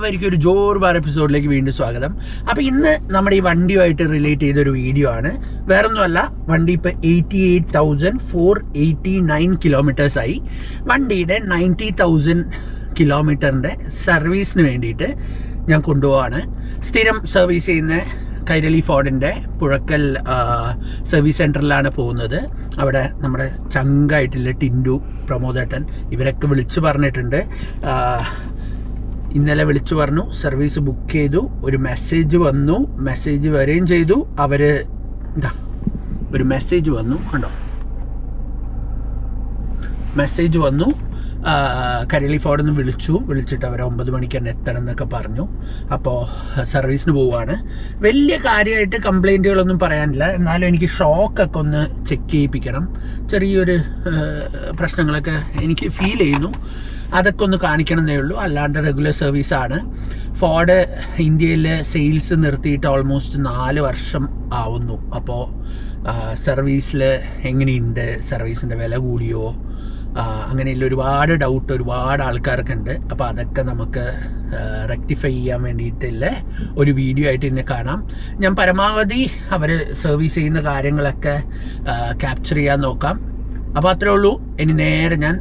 എല്ലാവർക്കും ഒരു ജോർബാർ എപ്പിസോഡിലേക്ക് വീണ്ടും സ്വാഗതം. അപ്പോൾ ഇന്ന് നമ്മുടെ ഈ വണ്ടിയുമായിട്ട് റിലേറ്റ് ചെയ്തൊരു വീഡിയോ ആണ്. വേറൊന്നുമല്ല വണ്ടി ഇപ്പോൾ eighty eight thousand four eighty nine kilometres ആയി. വണ്ടിയുടെ നയന്റി തൗസൻഡ് കിലോമീറ്ററിന്റെ സർവീസിന് വേണ്ടിയിട്ട് ഞാൻ കൊണ്ടുപോവാണ്. സ്ഥിരം സർവീസ് ചെയ്യുന്ന കൈരളി ഫോർഡിന്റെ പുഴക്കൽ സർവീസ് സെന്ററിലാണ് പോകുന്നത്. അവിടെ നമ്മുടെ ചങ്കായിട്ടുള്ള ടിൻഡു പ്രമോദേട്ടൻ ഇവരൊക്കെ വിളിച്ചു പറഞ്ഞിട്ടുണ്ട്. ഇന്നലെ വിളിച്ചു പറഞ്ഞു സർവീസ് ബുക്ക് ചെയ്തു ഒരു മെസ്സേജ് വന്നു മെസ്സേജ് വരികയും ചെയ്തു. അവർ എന്താ ഒരു മെസ്സേജ് വന്നു കണ്ടോ? മെസ്സേജ് വന്നു. കരളി ഫോർഡിൽ നിന്ന് വിളിച്ചു. വിളിച്ചിട്ട് അവർ ഒമ്പത് മണിക്ക് തന്നെ എത്തണം എന്നൊക്കെ പറഞ്ഞു. അപ്പോൾ സർവീസിന് പോവുകയാണ് വലിയ കാര്യമായിട്ട് കംപ്ലൈന്റുകളൊന്നും പറയാനില്ല. എന്നാലും എനിക്ക് ഷോക്കൊക്കെ ഒന്ന് ചെക്ക് ചെയ്യിപ്പിക്കണം. ചെറിയൊരു പ്രശ്നങ്ങളൊക്കെ എനിക്ക് ഫീൽ ചെയ്യുന്നു. അതൊക്കെ ഒന്ന് കാണിക്കണം എന്നേ ഉള്ളൂ. അല്ലാണ്ട് റെഗുലർ സർവീസാണ് ഫോർഡ് ഇന്ത്യയിൽ സെയിൽസ് നിർത്തിയിട്ട് ഓൾമോസ്റ്റ് നാല് വർഷം ആവുന്നു. അപ്പോൾ സർവീസിൽ എങ്ങനെയുണ്ട്? സർവീസിന്റെ വില കൂടിയോ? അങ്ങനെയുള്ള ഒരുപാട് ഡൗട്ട് ഒരുപാട് ആൾക്കാർക്ക് ഉണ്ട്. അപ്പോൾ അതൊക്കെ നമുക്ക് റെക്ടിഫൈ ചെയ്യാൻ വേണ്ടിയിട്ടുള്ള ഒരു വീഡിയോ ആയിട്ട് ഇന്ന് കാണാം. ഞാൻ പരമാവധി അവർ സർവീസ് ചെയ്യുന്ന കാര്യങ്ങളൊക്കെ ക്യാപ്ചർ ചെയ്യാൻ നോക്കാം. അപ്പോൾ അത്രേ ഉള്ളൂ. ഇനി നേരെ ഞാൻ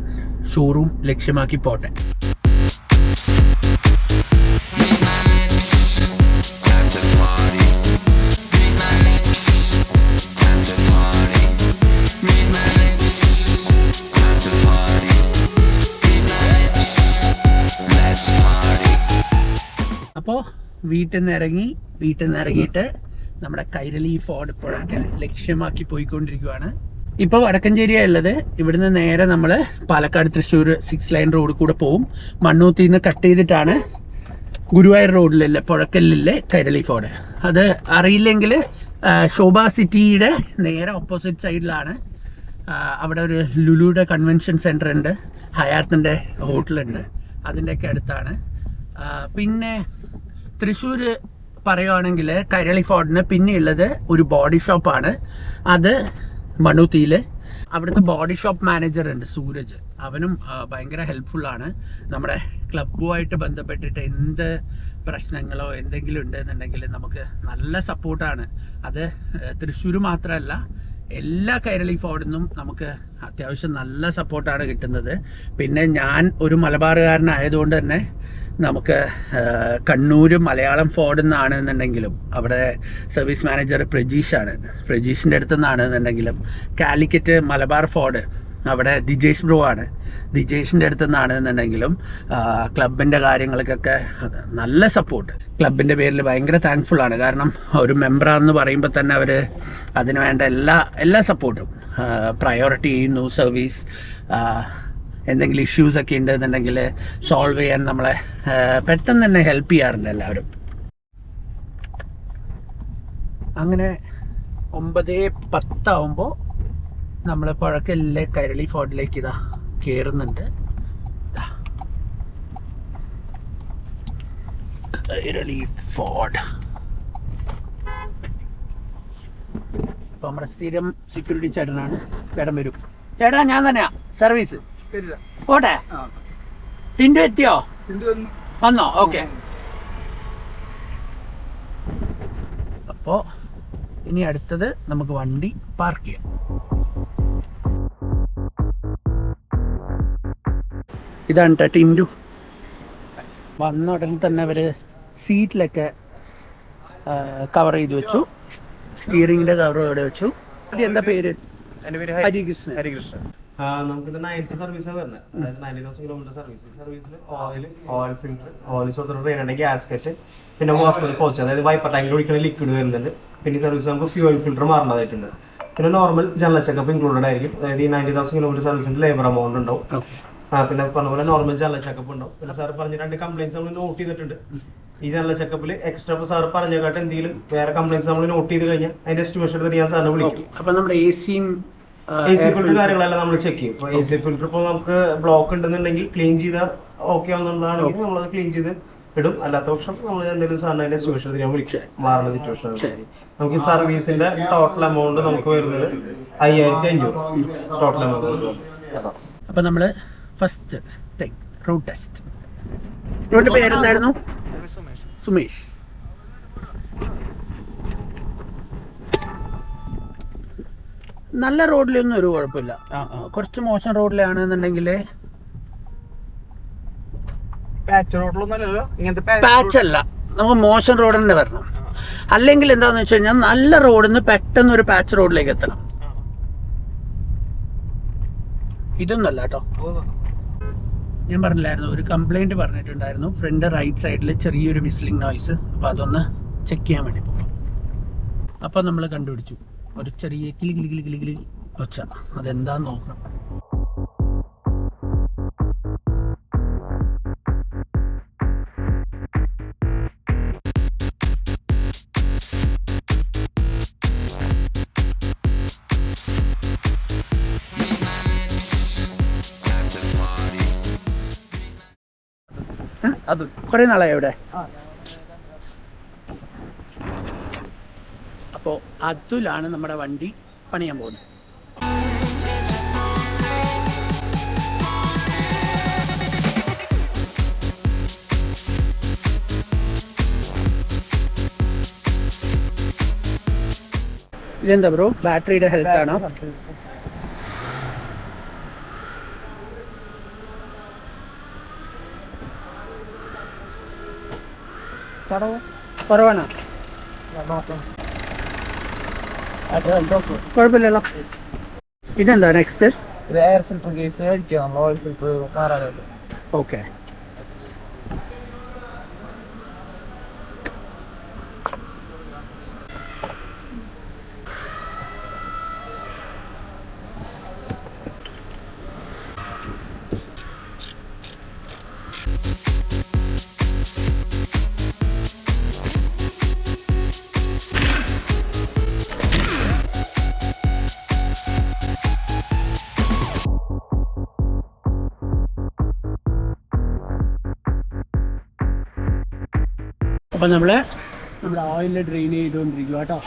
ഷോറൂം ലക്ഷ്യമാക്കി പോട്ടെ. അപ്പോൾ വീട്ടിൽ നിന്ന് ഇറങ്ങി വീട്ടിൽ നിന്ന് ഇറങ്ങിയിട്ട് നമ്മുടെ കൈരളി ഫോർഡ് ഇപ്പോഴൊക്കെ ലക്ഷ്യമാക്കി പോയിക്കൊണ്ടിരിക്കുകയാണ് ഇപ്പോൾ വടക്കഞ്ചേരിയാണ് ഉള്ളത് ഇവിടുന്ന് നേരെ നമ്മൾ Palakkad Thrissur six line road കൂടെ പോവും. മണ്ണൂത്തിൽ നിന്ന് കട്ട് ചെയ്തിട്ടാണ് ഗുരുവായൂർ റോഡിലല്ലേ പുഴക്കല്ലേ കൈരളി ഫോർഡ് അത് അറിയില്ലെങ്കിൽ ശോഭ സിറ്റിയുടെ നേരെ ഓപ്പോസിറ്റ് സൈഡിലാണ് അവിടെ ഒരു ലുലുയുടെ കൺവെൻഷൻ സെന്റർ ഉണ്ട് ഹയാത്തിന്റെ ഹോട്ടലുണ്ട്. അതിന്റെയൊക്കെ അടുത്താണ്. പിന്നെ തൃശ്ശൂർ പറയുവാണെങ്കിൽ കൈരളി ഫോർഡിന് പിന്നെയുള്ളത് ഒരു ബോഡി ഷോപ്പാണ് അത് മണുത്തിയിൽ അവിടുത്തെ ബോഡി ഷോപ്പ് മാനേജർ ഉണ്ട് സൂരജ്. അവനും ഭയങ്കര ഹെൽപ്ഫുൾ ആണ്. നമ്മുടെ ക്ലബുമായിട്ട് ബന്ധപ്പെട്ടിട്ട് എന്ത് പ്രശ്നങ്ങളോ എന്തെങ്കിലും ഉണ്ടെന്നുണ്ടെങ്കിൽ നമുക്ക് നല്ല സപ്പോർട്ടാണ് അത് തൃശ്ശൂർ മാത്രമല്ല എല്ലാ കൈരളി ഫോർഡിൽ നിന്നും നമുക്ക് അത്യാവശ്യം നല്ല സപ്പോർട്ടാണ് കിട്ടുന്നത്. പിന്നെ ഞാൻ ഒരു മലബാറുകാരനായതുകൊണ്ട് തന്നെ നമുക്ക് കണ്ണൂരും മലയാളം ഫോർഡിൽ നിന്നാണെന്നുണ്ടെങ്കിലും അവിടെ സർവീസ് മാനേജർ പ്രജീഷാണ്. പ്രജീഷിന്റെ അടുത്ത് നിന്നാണെന്നുണ്ടെങ്കിലും കാലിക്കറ്റ് മലബാർ ഫോർഡ് അവിടെ ദിജേഷ് ബ്രോ ആണ്. ദിജേഷിന്റെ അടുത്ത് നിന്നാണെന്നുണ്ടെങ്കിലും ക്ലബിന്റെ കാര്യങ്ങൾക്കൊക്കെ നല്ല സപ്പോർട്ട്. ക്ലബിന്റെ പേരിൽ ഭയങ്കര താങ്ക്ഫുൾ ആണ്. കാരണം ഒരു മെമ്പറാണെന്ന് പറയുമ്പോൾ തന്നെ അവർ അതിന് വേണ്ട എല്ലാ എല്ലാ സപ്പോർട്ടും പ്രയോറിറ്റി ചെയ്യുന്നു സർവീസ് എന്തെങ്കിലും ഇഷ്യൂസ് ഒക്കെ ഉണ്ടെന്നുണ്ടെങ്കിൽ സോൾവ് ചെയ്യാൻ നമ്മളെ പെട്ടെന്ന് തന്നെ ഹെൽപ്പ് ചെയ്യാറുണ്ട് എല്ലാവരും. അങ്ങനെ ഒമ്പത് പത്താവുമ്പോൾ നമ്മൾ പുഴക്കലിലെ കരളി ഫോർട്ടിലേക്ക് ഇതാ കയറുന്നുണ്ട് കരളി ഫോർട്ട്. അപ്പോൾ നമ്മുടെ സ്ഥിരം സെക്യൂരിറ്റി ചേട്ടനാണ്. ചേട്ടൻ വരും. ചേട്ടാ ഞാൻ തന്നെയാ. സർവീസ് പോട്ടെ. ടിൻഡു എത്തിയോ? വന്നോ. ഓക്കെ. അപ്പോ ഇനി അടുത്തത് നമുക്ക് വണ്ടി പാർക്ക് ചെയ്യാം. ഇതാണ് കേട്ടോ ടിൻഡു. വന്ന ഉടനെ തന്നെ അവർ സീറ്റിലൊക്കെ കവർ ചെയ്ത് വെച്ചു. സ്റ്റിയറിംഗിന്റെ കവർ ഇവിടെ വെച്ചു. അത് എന്താ പേര്? ഹരികൃഷ്ണൻ. ഹരികൃഷ്ണൻ. നമുക്കിത് നയന്റി സർവീസാണ് വരുന്നത് അതായത് നയന്റി തൗസൻഡ് കിലോമീറ്റർ സർവീസ് ഈ സർവീസിൽ ഓയിൽ ഓയിൽ ഫിൽറ്റർ ഓയിൽ സോർട്ടർ ട്രെയിനുണ്ട് ഗ്യാസ്കറ്റ് പിന്നെ വാഷ്മെന്റ് കോച്ച് അതായത് വൈപ്പർ ടാങ്കിൽ ഒഴിക്കുന്ന ലിക്വിഡ് വരുന്നുണ്ട്. പിന്നെ ഈ സർവീസിൽ നമുക്ക് ഫ്യൂൽ ഫിൽറ്റർ മാറേണ്ടതായിട്ടുണ്ട് പിന്നെ നോർമൽ ജനറൽ ചെക്കപ്പ് ഇൻക്ലൂഡഡ് ആയിരിക്കും. അതായത് ഈ നയന്റി തൗസൻഡ് കിലോമീറ്റർ സർവീസിന്റെ ലേബർ എമൗണ്ട് ഉണ്ടാവും. ആ പിന്നെ പറഞ്ഞ പോലെ നോർമൽ ജനറൽ ചെക്കപ്പ് ഉണ്ടാവും. പിന്നെ സാർ പറഞ്ഞ രണ്ട് കംപ്ലൈൻസ് നമ്മൾ നോട്ട് ചെയ്തിട്ടുണ്ട്. ഈ ജനറൽ ചെക്കപ്പിൽ എക്സ്ട്രാ സാർ പറഞ്ഞ പറഞ്ഞേക്കാട്ട് എന്തെങ്കിലും വേറെ കംപ്ലൈൻസ് നമ്മൾ നോട്ട് ചെയ്ത് കഴിഞ്ഞാൽ അതിന്റെ എസ്റ്റിമേഷൻ എടുത്തിട്ട് ഞാൻ സാറിനെ വിളിക്കും. അപ്പൊ നമ്മുടെ എ സിയും എ സി ഫിൽറ്റർ കാര്യങ്ങളെല്ലാം നമ്മൾ ചെക്ക് ചെയ്യും. എ സി ഫിൽറ്റർ ഇപ്പോൾ നമുക്ക് ബ്ലോക്ക് ഉണ്ടെന്നുണ്ടെങ്കിൽ ക്ലീൻ ചെയ്താൽ ഓക്കെ ആണെന്നുള്ളതാണെങ്കിൽ നമ്മളത് ക്ലീൻ ചെയ്ത് ഇടും. അല്ലാത്ത പക്ഷം നമ്മൾ എന്തെങ്കിലും സാറിന് അതിന്റെ സിറ്റുവേഷൻ ഞാൻ വിളിക്കും. മാറുന്ന സിറ്റുവേഷൻ നമുക്ക് ഈ സർവീസിന്റെ ടോട്ടൽ എമൗണ്ട് നമുക്ക് വരുന്നത് അയ്യായിരത്തി അഞ്ഞൂറ്. ടോട്ടൽ എമൗണ്ട് അപ്പൊ നമ്മൾ ഫസ്റ്റ് റൂട്ട് ടെസ്റ്റ് റൂട്ട് പേരെന്തായിരുന്നു? സുമേഷ്. നല്ല റോഡിലൊന്നും ഒരു കുഴപ്പമില്ല. കുറച്ച് മോശം റോഡിലാണെന്നുണ്ടെങ്കിൽ പാച്ച് റോഡിലൊന്നുമല്ലല്ലോ ഇങ്ങനത്തെ പാച്ച് അല്ല. നമുക്ക് മോശം റോഡ് തന്നെ വരണം. അല്ലെങ്കിൽ എന്താന്ന് വെച്ച് കഴിഞ്ഞാൽ നല്ല റോഡിൽ നിന്ന് പെട്ടെന്ന് ഒരു പാച്ച് റോഡിലേക്ക് എത്തണം. ഇതൊന്നല്ല കേട്ടോ. ഞാൻ പറഞ്ഞില്ലായിരുന്നു ഒരു കംപ്ലൈന്റ് പറഞ്ഞിട്ടുണ്ടായിരുന്നു. ഫ്രണ്ട് റൈറ്റ് സൈഡിൽ ചെറിയൊരു വിസ്ലിംഗ് നോയ്സ് അപ്പൊ അതൊന്ന് ചെക്ക് ചെയ്യാൻ വേണ്ടി പോകും അപ്പൊ നമ്മൾ കണ്ടുപിടിച്ചു. ഒരു ചെറിയ കിളി കിളി കിളി കിളി കിളി ഒച്ച. അതെന്താന്ന് നോക്കണം. അത് കുറെ നാളായി ഇവിടെ? അപ്പോ അതുലാണ് നമ്മുടെ വണ്ടി പണിയാൻ പോകുന്നത്. ഇതെന്താ ബ്രോ? ബാറ്ററിയുടെ ഹെൽത്ത് ആണോ? കുറവാണോ? കുഴപ്പമില്ലല്ലോ. ഇതെന്താ നെക്സ്റ്റ് ഇത് എയർ ഫിൽറ്റർ കേസ് അടിക്കുക നമ്മൾ ഓയിൽ ഫിൽറ്റർ മാറാനുണ്ട് ഓക്കെ അപ്പൊ നമ്മൾ നമ്മുടെ ഓയിൽ ഡ്രെയിൻ ചെയ്തുകൊണ്ടിരിക്കുക കേട്ടോ.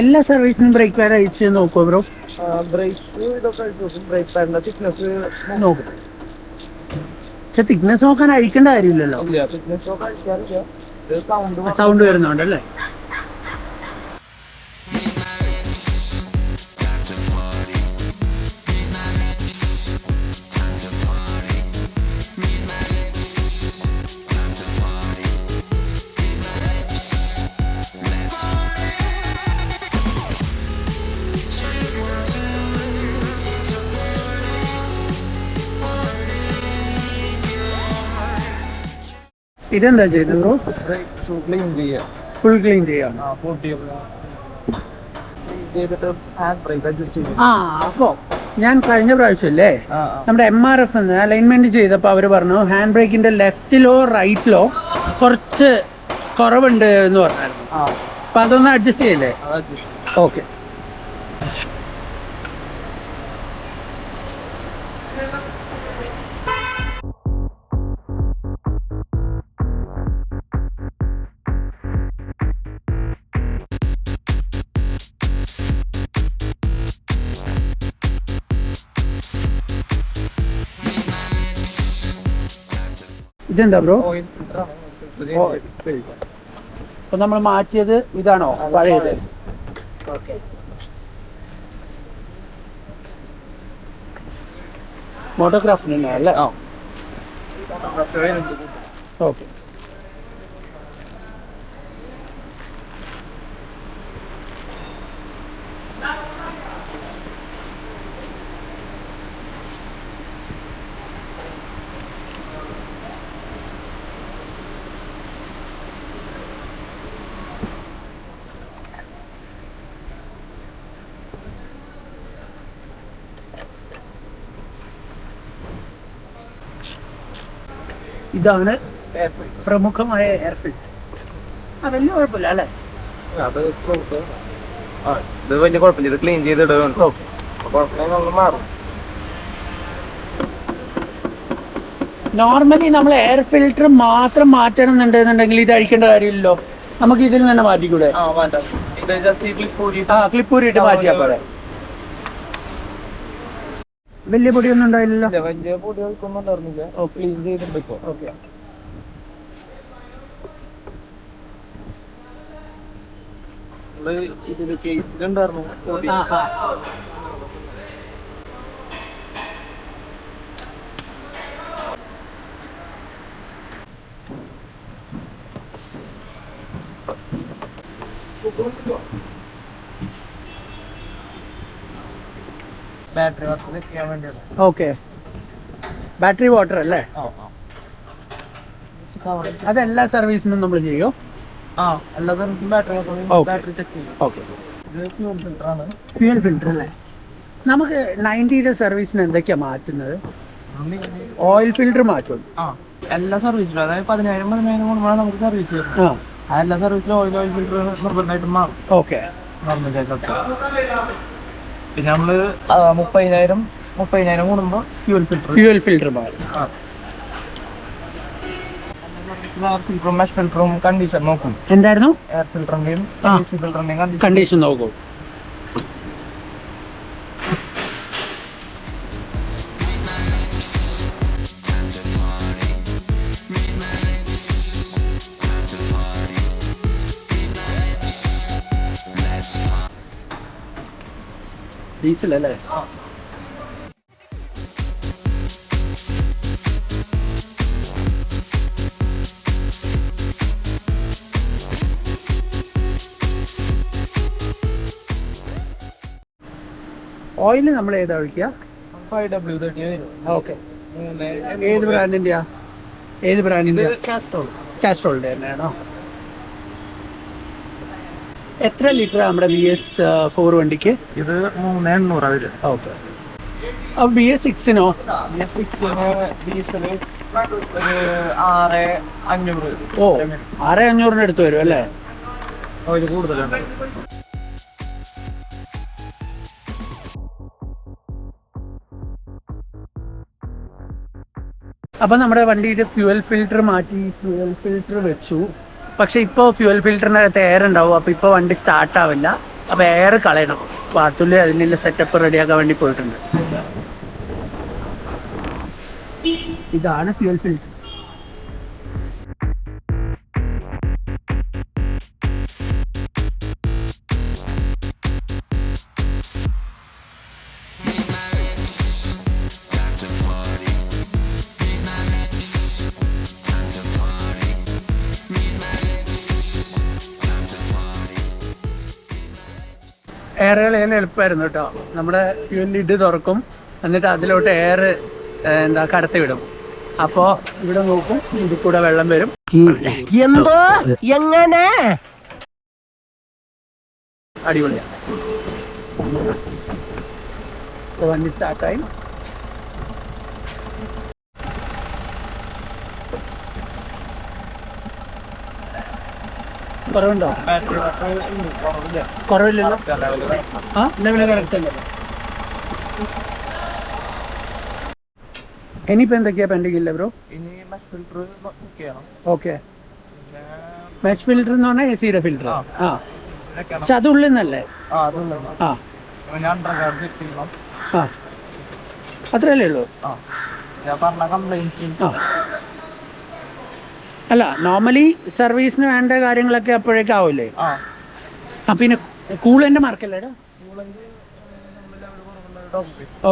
എല്ലാ സർവീസിനും ബ്രേക്ക് പാഡ് അയച്ചു നോക്കുമോ ബ്രോ ബ്രേക്ക് ഇതൊക്കെ അടിച്ചു നോക്കും. ബ്രേക്ക് പാഡിന്റെ തിക്നെസ് നോക്കും. പക്ഷെ തിക്നെസ് നോക്കാൻ അഴിക്കേണ്ട കാര്യമില്ലല്ലോ. സൗണ്ട് വരുന്നുണ്ടല്ലേ? ഇതെന്താ ചെയ്തത് ബ്രോ? ക്ലീൻ ചെയ്യാം. ഫുൾ ക്ലീൻ ചെയ്യാം. ആ അപ്പോ ഞാൻ കഴിഞ്ഞ പ്രാവശ്യമല്ലേ ആ നമ്മുടെ എം ആർ എഫ് അലൈൻമെന്റ് ചെയ്തപ്പോൾ അവർ പറഞ്ഞു ഹാൻഡ് ബ്രേക്കിന്റെ ലെഫ്റ്റിലോ റൈറ്റിലോ കുറച്ച് കുറവുണ്ട് എന്ന് പറഞ്ഞായിരുന്നു. അപ്പൊ അതൊന്ന് അഡ്ജസ്റ്റ് ചെയ്യല്ലേ? അഡ്ജസ്റ്റ് ഓക്കെ ഇതെന്താ ബ്രോ? അപ്പൊ നമ്മൾ മാറ്റിയത് ഇതാണോ? പഴയത്? മോട്ടോഗ്രാഫിന് അല്ലേ ഓക്കെ. ഇതാണ് പ്രമുഖമായ എയർ ഫിൽറ്റർ ആ വലിയ കുഴപ്പമില്ല അല്ലേ? അത് ആ ഇത് വലിയ കുഴപ്പമില്ല. ഇത് ക്ലീൻ ചെയ്തിടുക ഓക്കെ കുഴപ്പമില്ല നമ്മൾ മാറും. നോർമലി നമ്മൾ എയർ ഫിൽറ്റർ മാത്രം മാറ്റണം എന്നുണ്ടെന്നുണ്ടെങ്കിൽ ഇത് അഴിക്കേണ്ട കാര്യമില്ലല്ലോ. നമുക്ക് ഇതിൽ തന്നെ മാറ്റിക്കൂടെ? ആ ക്ലിപ്പൂരിട്ട് ഇത് ജസ്റ്റ് ഈ ക്ലിപ്പ് കൂടി ആ ക്ലിപ്പ് ഊരിയിട്ട് മാറ്റിയാൽ പോരെ. വലിയ പൊടിയൊന്നും ഉണ്ടായില്ലല്ലോ? വലിയ പൊടി ഒഴിക്കൊന്നും ഉണ്ടായിരുന്നില്ല ക്ലീൻ ചെയ്തിട്ടുണ്ടോ ഓക്കെ ഇതിൽ കേസിലുണ്ടായിരുന്നു പൊടി. ബാറ്ററി വർക്ക് ചെയ്യാൻ വേണ്ടിയാണ് ഓക്കെ. ബാറ്ററി വാട്ടർ അല്ലേ? അതെല്ലാ സർവീസിനും നമ്മൾ ചെയ്യും? ആ അല്ലാതെ ബാറ്ററി Okay. ബാറ്ററി ചെക്ക് ചെയ്യും. ഓക്കെ. ഫ്യൂൽ ഫിൽറ്റർ അല്ലേ? നമുക്ക് നയന്റിയുടെ സർവീസിന് എന്തൊക്കെയാ മാറ്റുന്നത്? ഓയിൽ ഫിൽറ്റർ മാറ്റും. എല്ലാ സർവീസിലും. അതായത് പതിനായിരം പതിനായിരം കൂടുമ്പോഴാണ് നമുക്ക് സർവീസ് വരുന്നത് ആ. എല്ലാ സർവീസിലും ഓയിൽ ഓയിൽ ഫിൽറ്റർ നിർബന്ധമായിട്ടും മാറും. ഓക്കെ. നോർമലായിട്ടൊക്കെ പിന്നെ നമ്മൾ മുപ്പതിനായിരം മുപ്പതിനായിരം കൂടുമ്പോൾ ഫ്യൂൽ ഫിൽറ്റർ ഫ്യൂൽ ഫിൽറ്റർ മാറും. ഫിൽറ്ററും മെഷ് ഫിൽറ്ററും കണ്ടീഷൻ നോക്കും. എന്തായിരുന്നു? എയർ ഫിൽറ്ററിന്റെയും കണ്ടീഷൻ നോക്കൂ. ഡീസൽ അല്ലേ ഓയിൽ നമ്മൾ ഏതാ ഒഴിക്കുക? ഓക്കെ ഏത് ബ്രാൻഡിന്റെയാ? ഏത് ബ്രാൻഡിന്റെ കാസ്ട്രോൾ കാസ്ട്രോളിന്റെ തന്നെയാണോ? എത്ര ലിറ്റർ നമ്മുടെ ബി എസ് ഫോർ വണ്ടിക്ക്? ഇത് മൂന്ന് എണ്ണൂറാ വരും ഓക്കെ അപ്പോൾ ബി എസ് സിക്സിനോ ബി എസ് സിക്സിന് ഡീസൽ ഒരു ആറ് അഞ്ഞൂറ്. ഓ ആറ് അഞ്ഞൂറിന് അടുത്ത് വരും അല്ലേ? ഇത് കൂടുതലുണ്ട് അപ്പോൾ നമ്മുടെ വണ്ടിയുടെ ഫ്യൂവൽ ഫിൽറ്റർ മാറ്റി ഫ്യൂവൽ ഫിൽറ്റർ വെച്ചു. പക്ഷെ ഇപ്പോൾ ഫ്യൂവൽ ഫിൽറ്ററിനകത്ത് എയർ ഉണ്ടാവും. അപ്പോൾ ഇപ്പോൾ വണ്ടി സ്റ്റാർട്ട് ആവില്ല. അപ്പോൾ എയർ കളയണം. പാത്തുള്ളി അതിനുള്ള സെറ്റപ്പ് റെഡിയാക്കാൻ വേണ്ടി പോയിട്ടുണ്ട്. ഇതാണ് ഫ്യൂവൽ ഫിൽറ്റർ എയർ കളയാൻ എളുപ്പമായിരുന്നു കേട്ടോ. നമ്മുടെ ഫ്യൂവൽ ലിഡ് തുറക്കും എന്നിട്ട് അതിലോട്ട് എയർ എന്താ കടത്തി വിടും. അപ്പോ ഇവിടെ നോക്കും ഇതിൽ കൂടെ വെള്ളം വരും. എന്തോ? എങ്ങനെ? അടിപൊളിയാണ് വണ്ടി സ്റ്റാർട്ടായി കുറവുണ്ടോ? കുറവില്ലല്ലോ? ആ? ലെവൽ കറക്റ്റ് അല്ലേ? ഇനിയിപ്പോൾ എന്തൊക്കെയാ പെൻഡിങ് ഇല്ല ബ്രോ ഓക്കെ മാച്ച് ഫിൽറ്റർ എന്ന് പറഞ്ഞാൽ എ സിയുടെ ഫിൽറ്റർ ആ. പക്ഷെ അത് ഉള്ളിൽ നിന്നല്ലേ? ആ അത്രയല്ലേ ഉള്ളൂ? ആ ഞാൻ പറഞ്ഞ കംപ്ലൈൻസ് ആ അല്ല നോർമലി സർവീസിന് വേണ്ട കാര്യങ്ങളൊക്കെ അപ്പോഴേക്കും ആവില്ലേ ആ. പിന്നെ കൂളന്റെ മാർക്കല്ലേടാ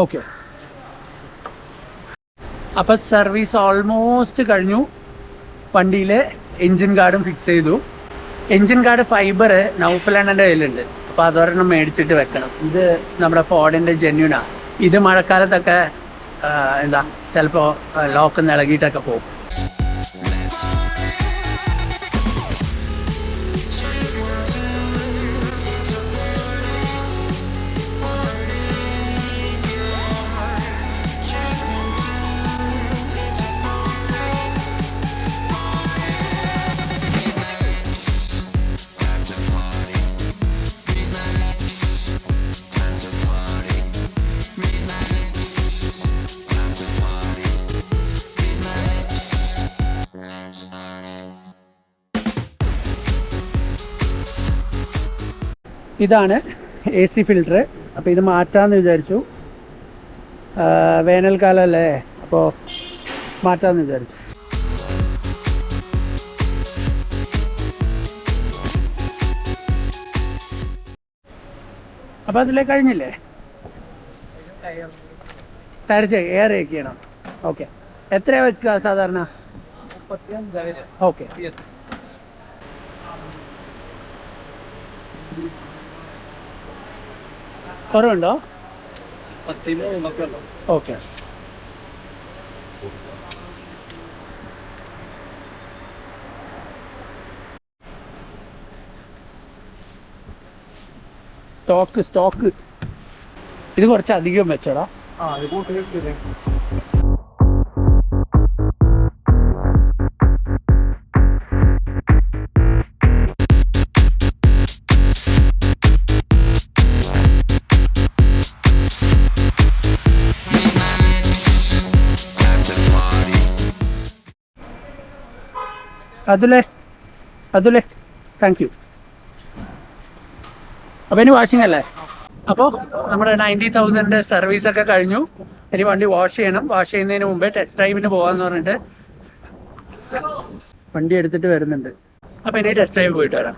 ഓക്കെ അപ്പൊ സർവീസ് ഓൾമോസ്റ്റ് കഴിഞ്ഞു. വണ്ടിയിലെ എൻജിൻ ഗാർഡും ഫിക്സ് ചെയ്തു. എൻജിൻ ഗാർഡ് ഫൈബർ നൗഫലണ്ണന്റെ കയ്യിലുണ്ട്. അപ്പോൾ അതൊരെണ്ണം മേടിച്ചിട്ട് വെക്കണം. ഇത് നമ്മുടെ ഫോർഡിന്റെ ജെന്യൂനാണ് ഇത് മഴക്കാലത്തൊക്കെ എന്താ ചിലപ്പോൾ ലോക്ക് ഇളകിയിട്ടൊക്കെ പോകും. ഇതാണ് എ സി ഫിൽറ്റർ അപ്പോൾ ഇത് മാറ്റാമെന്ന് വിചാരിച്ചു. വേനൽക്കാലല്ലേ? അപ്പോൾ മാറ്റാമെന്ന് വിചാരിച്ചു. അപ്പോൾ അതിലേ കഴിഞ്ഞില്ലേ? ടയർ എയർ ചെയ്യണം. ഓക്കെ എത്ര വെക്കുക സാധാരണ? ഓക്കെ കുറവുണ്ടോ? ഓക്കെ. Stock stock. ഇത് കുറച്ച് അധികം വെച്ചോടാ അതുലേ അതുലേ. താങ്ക് യു അപ്പൊ ഇനി വാഷിംഗ് അല്ലേ? അപ്പോൾ നമ്മുടെ നയന്റി തൗസൻഡ് സർവീസ് ഒക്കെ കഴിഞ്ഞു. ഇനി വണ്ടി വാഷ് ചെയ്യണം. വാഷ് ചെയ്യുന്നതിന് മുമ്പേ ടെസ്റ്റ് ഡ്രൈവിന് പോകാന്ന് പറഞ്ഞിട്ട് വണ്ടി എടുത്തിട്ട് വരുന്നുണ്ട്. അപ്പൊ ഇനി ടെസ്റ്റ് ഡ്രൈവ് പോയിട്ട് വരാം.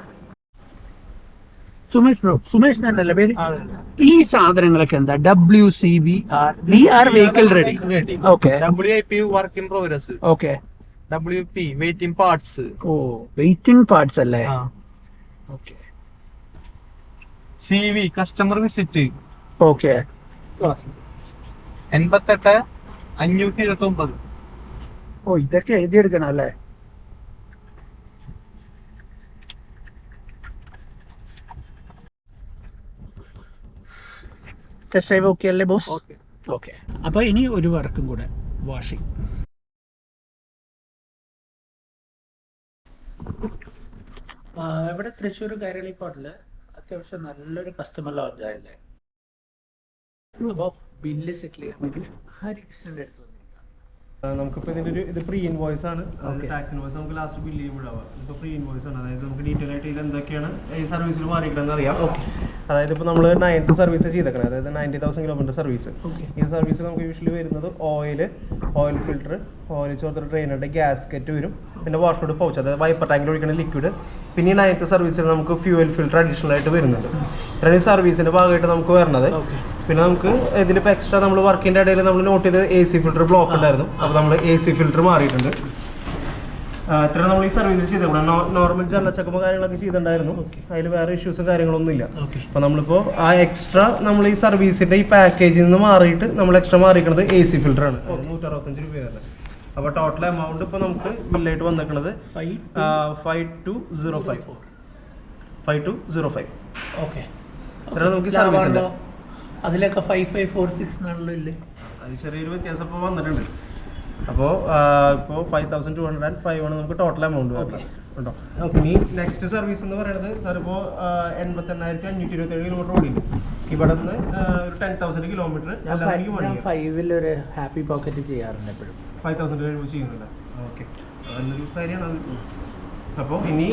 സുമേഷ് ബ്രോ സുമേഷ് തന്നെയല്ലേ പേര്? ഈ സാധനങ്ങളൊക്കെ എന്താ? W C V R V R vehicle ready okay W I P work in progress okay W P waiting parts oh waiting parts അല്ലേ? Okay C V customer visit okay എൺപത്തെട്ട് അഞ്ഞൂറ്റി ഇരുപത്തി ഒമ്പത് ഓ ഇതൊക്കെ എഴുതിയെടുക്കണം അല്ലേ? ടെസ്റ്റ് ഡ്രൈവ് ഓക്കെ അല്ലേ ബോസ് ഓക്കെ അപ്പോൾ ഇനി ഒരു വർക്കും കൂടെ. വാഷിംഗ് ഇവിടെ തൃശ്ശൂർ കൈരളിപ്പാട്ടിൽ അത്യാവശ്യം നല്ലൊരു കസ്റ്റമർ ലോഞ്ചായില്ലേ അപ്പൊ ബില്ല് സെറ്റിൽ ചെയ്യാൻ വേണ്ടി ഹരികൃഷ്ണന്റെ അടുത്ത് നമുക്കിപ്പോൾ ഇതിന്റെ ഒരു ഇത് പ്രീ ഇൻവോയ്സ് ആണ്. ടാക്സ് ഇൻവോയ്സ് നമുക്ക് ലാസ്റ്റ് ബില്ല് ചെയ്യുമ്പോഴാവാം ഇപ്പോൾ പ്രീ ഇൻവോയ്സ് ആണ്. അതായത് നമുക്ക് ഡീറ്റെയിൽ ആയിട്ട് ഇതിൽ എന്തൊക്കെയാണ് ഈ സർവീസിൽ മാറിയിട്ടുണ്ടെന്ന് അറിയാം. അതായത് ഇപ്പോൾ നമ്മൾ നയന്റി സർവീസ് ചെയ്തേക്കണം. അതായത് നയന്റി തൗസൻഡ് കിലോമീറ്റർ സർവീസ് ഈ സർവീസ് നമുക്ക് യൂഷ്വലി വരുന്നത് ഓയിൽ ഓയിൽ ഫിൽറ്റർ ഓയിൽ ചോർത്ത ട്രെയിനറുടെ ഗ്യാസ്കറ്റ് വരും. പിന്നെ വാഷ് പൗച്ച് അതായത് വൈപ്പർ ടാങ്കിൽ ഒഴിക്കുന്ന ലിക്വിഡ് പിന്നെ ഈ നയൻത്ത് സർവീസിൽ നമുക്ക് ഫ്യൂവൽ ഫിൽറ്റർ അഡീഷണൽ ആയിട്ട് വരുന്നുണ്ട്. ഇത്രയും സർവീസിന്റെ ഭാഗമായിട്ട് നമുക്ക് വരുന്നത് പിന്നെ നമുക്ക് ഇതിലിപ്പോൾ എക്സ്ട്രാ നമ്മൾ വർക്കിന്റെ ഇടയിൽ നമ്മൾ നോട്ട് ചെയ്ത് എ സി ഫിൽറ്റർ ബ്ലോക്ക് ഉണ്ടായിരുന്നു. അപ്പോൾ നമ്മൾ എ സി ഫിൽറ്റർ മാറിയിട്ടുണ്ട്. ഇത്ര നമ്മൾ ഈ സർവീസ് ചെയ്തത് നോർമൽ ചെക്കപ്പ് കാര്യങ്ങളൊക്കെ ചെയ്തിട്ടുണ്ടായിരുന്നു. അതിൽ വേറെ ഇഷ്യൂസും കാര്യങ്ങളൊന്നും ഇല്ല. അപ്പോൾ നമ്മളിപ്പോൾ ആ എക്സ്ട്രാ നമ്മൾ ഈ സർവീസിന്റെ ഈ പാക്കേജിൽ നിന്ന് മാറിയിട്ട് നമ്മൾ എക്സ്ട്രാ മാറിയിരിക്കുന്നത് എ സി ഫിൽറ്റർ ആണ്. നൂറ്ററുപത്തഞ്ച് രൂപയാണ്. അപ്പോൾ ടോട്ടൽ എമൗണ്ട് ഇപ്പോൾ നമുക്ക് ബില്ലായിട്ട് വന്നേക്കുന്നത് five two zero five four five two zero five okay ഇത്ര നമുക്ക് സർവീസ് സർവീസിന്റെ അതിലൊക്കെ ഫൈവ് ഫൈവ് ഫോർ സിക്സ് എന്നാണല്ലോ ഇല്ലേ അത് ചെറിയൊരു വ്യത്യാസം ഇപ്പോൾ വന്നിട്ടുണ്ട്. അപ്പോൾ ഇപ്പോൾ five thousand two hundred and five ആണ് നമുക്ക് ടോട്ടൽ എമൗണ്ട് വരുന്നത്. കേട്ടോ? ഇനി നെക്സ്റ്റ് സർവീസ് എന്ന് പറയുന്നത് സാർ ഇപ്പോൾ എൺപത്തെണ്ണായിരത്തി അഞ്ഞൂറ്റി ഇരുപത്തി ഏഴ് കിലോമീറ്റർ ഓടിയിട്ടുണ്ട് ഇവിടെ നിന്ന് ഒരു ടെൻ തൗസൻഡ് കിലോമീറ്റർ അല്ലെങ്കിൽ ഫൈവിൽ ഒരു ഹാപ്പി പോക്കറ്റ് ചെയ്യാറുണ്ട് എപ്പോഴും. ഫൈവ് തൗസൻഡ് കഴിയുമ്പോൾ ചെയ്യുന്നുണ്ട്. ഓക്കെ നല്ലൊരു കാര്യമാണ്. അത് അപ്പോൾ ഇനി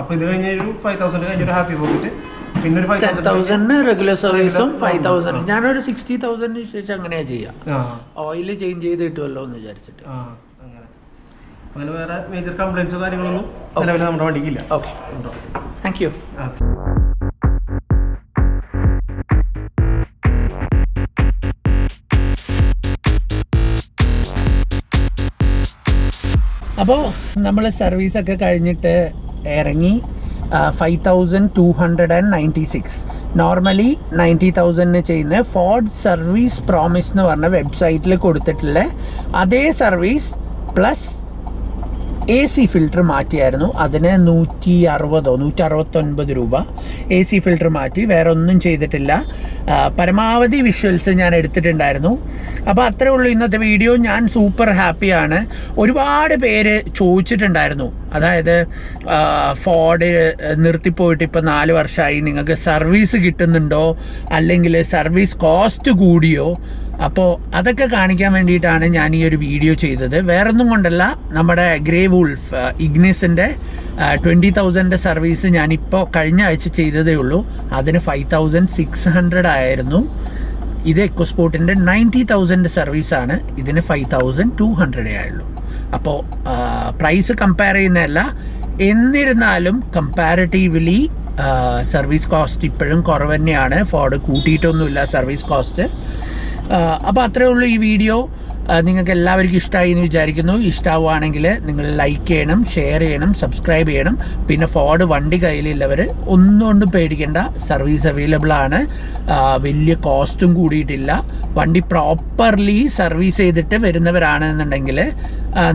അപ്പോൾ ഇത് കഴിഞ്ഞ ഒരു ഫൈവ് തൗസൻഡ് കഴിഞ്ഞൊരു ഹാപ്പി പോക്കറ്റ് പിന്നെ ഒരു ഫൈവ് ടെൻ തൗസൻഡിന് റെഗുലർ സർവീസും ഫൈവ് തൗസൻഡ്. ഞാനൊരു സിക്സ്റ്റി തൗസൻഡിന് ശേഷം അങ്ങനെയാ ചെയ്യാം. ഓയിൽ ചേഞ്ച് ചെയ്ത് കിട്ടുമല്ലോ എന്ന് വിചാരിച്ചിട്ട്. ആ അങ്ങനെ. അങ്ങനെ വേറെ മേജർ കംപ്ലൈൻസോ കാര്യങ്ങളൊന്നും നിലവിൽ നമ്മുടെ വണ്ടിക്കില്ല. ഓക്കെ താങ്ക് യു ആ അപ്പോൾ നമ്മൾ സർവീസൊക്കെ കഴിഞ്ഞിട്ട് ഇറങ്ങി. Five thousand two hundred and ninety six normally ninety തൗസൻഡിന് ചെയ്യുന്ന ഫോർഡ് സർവീസ് പ്രോമിസ് എന്ന് പറഞ്ഞ വെബ്സൈറ്റിൽ കൊടുത്തിട്ടുള്ള അതേ service plus A C filter മാറ്റിയായിരുന്നു. അതിന് നൂറ്റി അറുപതോ നൂറ്റി അറുപത്തൊൻപത് രൂപ എ സി ഫിൽറ്റർ മാറ്റി. വേറെ ഒന്നും ചെയ്തിട്ടില്ല പരമാവധി വിഷ്വൽസ് ഞാൻ എടുത്തിട്ടുണ്ടായിരുന്നു. അപ്പോൾ അത്രേ ഉള്ളൂ ഇന്നത്തെ വീഡിയോ ഞാൻ സൂപ്പർ ഹാപ്പിയാണ് ഒരുപാട് പേര് ചോദിച്ചിട്ടുണ്ടായിരുന്നു. അതായത് ഫോഡ് നിർത്തിപ്പോയിട്ട് ഇപ്പോൾ നാല് വർഷമായി നിങ്ങൾക്ക് സർവീസ് കിട്ടുന്നുണ്ടോ? അല്ലെങ്കിൽ സർവീസ് കോസ്റ്റ് കൂടിയോ? അപ്പോൾ അതൊക്കെ കാണിക്കാൻ വേണ്ടിയിട്ടാണ് ഞാൻ ഈ ഒരു വീഡിയോ ചെയ്തത്. വേറൊന്നും കൊണ്ടല്ല നമ്മുടെ ഗ്രേ വുൾഫ് ഇഗ്നിസിന്റെ ട്വന്റി തൗസൻഡ് സർവീസ് ഞാനിപ്പോൾ കഴിഞ്ഞ ആഴ്ച ചെയ്തതേ ഉള്ളൂ. അതിന് ഫൈവ് തൗസൻഡ് സിക്സ് ഹൺഡ്രഡ് ആയിരുന്നു. ഇത് എക്കോസ്പോർട്ടിന്റെ നയന്റി തൗസൻഡ് സർവീസാണ് ഇതിന് ഫൈവ് തൗസൻഡ് ടു ഹൺഡ്രഡേ ആയുള്ളൂ. അപ്പോൾ പ്രൈസ് കമ്പയർ ചെയ്യുന്നതല്ല എന്നിരുന്നാലും കമ്പാരിറ്റീവ്ലി സർവീസ് കോസ്റ്റ് ഇപ്പോഴും കുറവ് തന്നെയാണ്. ഫോർഡ് കൂട്ടിയിട്ടൊന്നുമില്ല സർവീസ് കോസ്റ്റ് അപ്പോൾ അത്രേ ഉള്ളൂ ഈ വീഡിയോ. നിങ്ങൾക്ക് എല്ലാവർക്കും ഇഷ്ടമായി എന്ന് വിചാരിക്കുന്നു. ഇഷ്ടമാവുകയാണെങ്കിൽ നിങ്ങൾ ലൈക്ക് ചെയ്യണം ഷെയർ ചെയ്യണം സബ്സ്ക്രൈബ് ചെയ്യണം. പിന്നെ ഫോർഡ് വണ്ടി കയ്യിലുള്ളവർ ഒന്നുകൊണ്ടും പേടിക്കേണ്ട. സർവീസ് അവൈലബിൾ ആണ്. വലിയ കോസ്റ്റും കൂടിയിട്ടില്ല. വണ്ടി പ്രോപ്പർലി സർവീസ് ചെയ്തിട്ട് വരുന്നവരാണെന്നുണ്ടെങ്കിൽ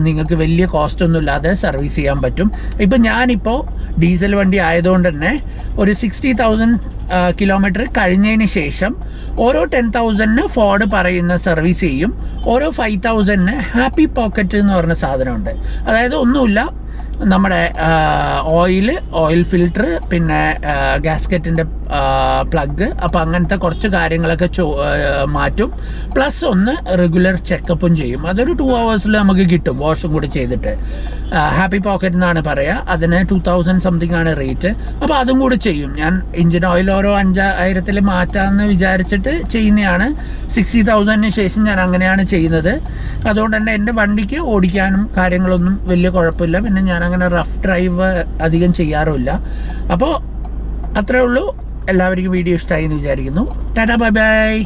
നിങ്ങൾക്ക് വലിയ കോസ്റ്റ് ഒന്നും ഇല്ലാതെ സർവീസ് ചെയ്യാൻ പറ്റും. ഇപ്പം ഞാനിപ്പോൾ ഡീസൽ വണ്ടി ആയതുകൊണ്ട് തന്നെ ഒരു സിക്സ്റ്റി തൗസൻഡ് കിലോമീറ്റർ കഴിഞ്ഞതിന് ശേഷം ഓരോ ടെൻ തൗസൻഡിന് ഫോർഡ് പറയുന്ന സർവീസ് ചെയ്യും ഓരോ ഫൈവ് തൗസൻഡിന് ഹാപ്പി പോക്കറ്റ് എന്ന് പറഞ്ഞ സാധനമുണ്ട്. അതായത് ഒന്നുമില്ല നമ്മുടെ ഓയിൽ ഓയിൽ ഫിൽട്ടർ പിന്നെ ഗാസ്കറ്റിന്റെ പ്ലഗ് അപ്പോൾ അങ്ങനത്തെ കുറച്ച് കാര്യങ്ങളൊക്കെ മാറ്റും. പ്ലസ് ഒന്ന് റെഗുലർ ചെക്കപ്പും ചെയ്യും. അതൊരു ടു അവേഴ്സിൽ നമുക്ക് കിട്ടും വാഷും കൂടി ചെയ്തിട്ട്. ഹാപ്പി പോക്കറ്റ് എന്നാണ് പറയുക അതിന് ടു തൗസൻഡ് സംതിങ് ആണ് റേറ്റ് അപ്പോൾ അതും കൂടി ചെയ്യും. ഞാൻ എഞ്ചിൻ ഓയിൽ ഓരോ അഞ്ചായിരത്തിൽ മാറ്റാമെന്ന് വിചാരിച്ചിട്ട് ചെയ്യുന്നതാണ് സിക്സ്റ്റി തൗസൻഡിന് ശേഷം ഞാൻ അങ്ങനെയാണ് ചെയ്യുന്നത്. അതുകൊണ്ട് തന്നെ എന്റെ വണ്ടിക്ക് ഓടിക്കാനും കാര്യങ്ങളൊന്നും വലിയ കുഴപ്പമില്ല. പിന്നെ ഞാൻ അങ്ങനെ റഫ് ഡ്രൈവ് അധികം ചെയ്യാറുമില്ല. അപ്പോൾ അത്രേ ഉള്ളൂ. എല്ലാവർക്കും വീഡിയോ ഇഷ്ടമായി എന്ന് വിചാരിക്കുന്നു. Tata bye bye.